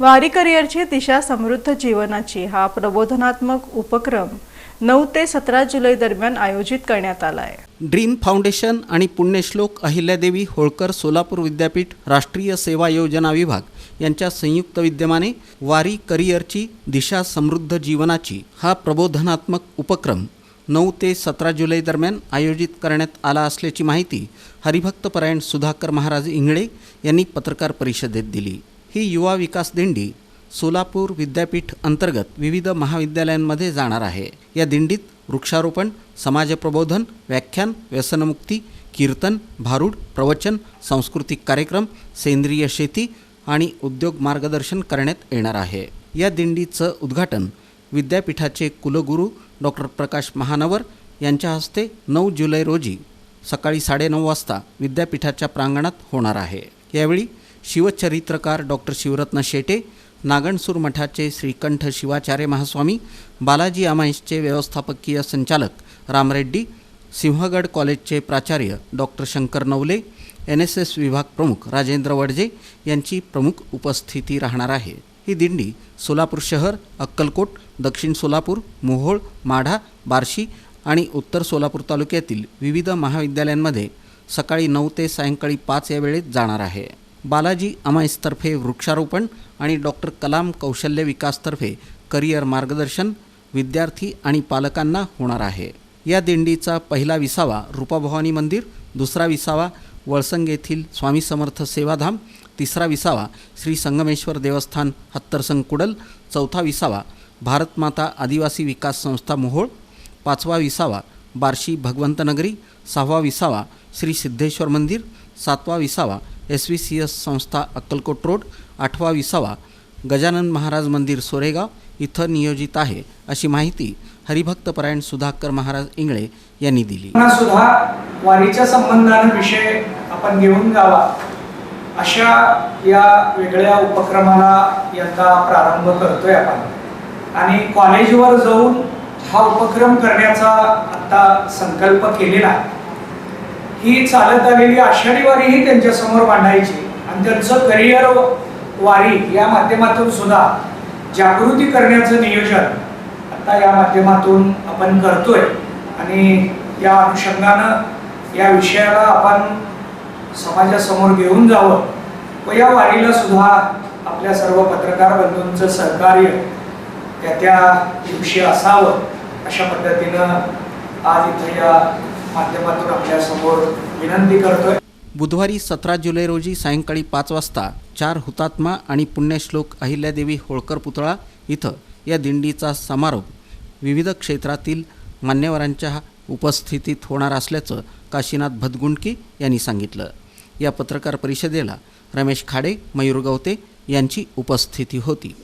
वारी करिअरची दिशा समृद्ध जीवनाची हा प्रबोधनात्मक उपक्रम नऊ ते सतरा जुलै दरम्यान आयोजित करण्यात आला आहे ड्रीम फाउंडेशन आणि पुण्यश्लोक अहिल्यादेवी होळकर सोलापूर विद्यापीठ राष्ट्रीय सेवा योजना विभाग यांच्या संयुक्त विद्यमाने वारी करिअरची दिशा समृद्ध जीवनाची हा प्रबोधनात्मक उपक्रम नऊ ते सतरा जुलै दरम्यान आयोजित करण्यात आला असल्याची माहिती हरिभक्तपरायण सुधाकर महाराज इंगळे यांनी पत्रकार परिषदेत दिली. ही युवा विकास दिंडी सोलापूर विद्यापीठ अंतर्गत विविध महाविद्यालयांमध्ये जाणार आहे. या दिंडीत वृक्षारोपण समाजप्रबोधन व्याख्यान व्यसनमुक्ती कीर्तन भारूड प्रवचन सांस्कृतिक कार्यक्रम सेंद्रिय शेती आणि उद्योग मार्गदर्शन करण्यात येणार आहे. या दिंडीचं उद्घाटन विद्यापीठाचे कुलगुरू डॉक्टर प्रकाश महानवर यांच्या हस्ते नऊ जुलै रोजी सकाळी साडेनऊ वाजता विद्यापीठाच्या प्रांगणात होणार आहे. यावेळी शिवचरित्रकार डॉक्टर शिवरत्न शेटे नागणसूर मठाचे श्रीकंठ शिवाचार्य महास्वामी बालाजी अमाईशचे व्यवस्थापकीय संचालक रामरेड्डी सिंहगड कॉलेजचे प्राचार्य doctor Shankar Navale N S S विभाग प्रमुख राजेंद्र वडजे यांची प्रमुख उपस्थिती राहणार आहे. ही दिंडी सोलापूर शहर अक्कलकोट दक्षिण सोलापूर मोहोळ माढा बार्शी आणि उत्तर सोलापूर तालुक्यातील विविध महाविद्यालयांमध्ये सकाळी नऊ ते सायंकाळी पाच या वेळेत जाणार आहे. बालाजी अमाईसतर्फे वृक्षारोपण आणि डॉक्टर कलाम कौशल्य विकासतर्फे करिअर मार्गदर्शन विद्यार्थी आणि पालकांना होणार आहे. या दिंडीचा पहिला विसावा रूपाभवानी मंदिर दुसरा विसावा वळसंग येथील स्वामी समर्थ सेवाधाम तिसरा विसावा श्री संगमेश्वर देवस्थान हत्तरसंग कुडल चौथा विसावा भारतमाता आदिवासी विकास संस्था मोहोळ पाचवा विसावा बार्शी भगवंतनगरी सहावा विसावा श्री सिद्धेश्वर मंदिर सातवा विसावा एस व्ही सी एस संस्था अक्कलकोट रोड आठवा विसावा गजानन महाराज मंदिर सोरेगाव इथं नियोजित आहे अशी माहिती हरिभक्तपरायण सुधाकर महाराज इंगळे यांनी दिली. सुद्धा वारीच्या संबंधाने विषय आपण घेऊन जावा. अशा या वेगळ्या उपक्रमाला यंदा प्रारंभ करतोय आपण. आणि कॉलेजवर जाऊन हा उपक्रम करण्याचा आता संकल्प केलेला आहे. ही चालत आलेली आषाढी वारी ही त्यांच्यासमोर मांडायची. आणि त्यांचं करिअर वारी या माध्यमातून सुद्धा जागृती करण्याचं नियोजन आता या माध्यमातून आपण करतोय. आणि या अनुषंगानं या विषयाला आपण समाजासमोर घेऊन जावं. व या वारीला सुद्धा आपल्या सर्व पत्रकार बंधूंचं सहकार्य त्या त्या दिवशी असावं अशा पद्धतीनं आज इथं या माध्यमातून आपल्यासमोर विनंती करतोय. बुधवारी सतरा जुलै रोजी सायंकाळी पाच वाजता चार हुतात्मा आणि पुण्यश्लोक अहिल्यादेवी होळकर पुतळा इथं या दिंडीचा समारोप विविध क्षेत्रातील मान्यवरांच्या उपस्थितीत होणार असल्याचं काशीनाथ भदगुंडके यांनी सांगितलं. या पत्रकार परिषदेला रमेश खाडे मयूर गवते यांची उपस्थिती होती.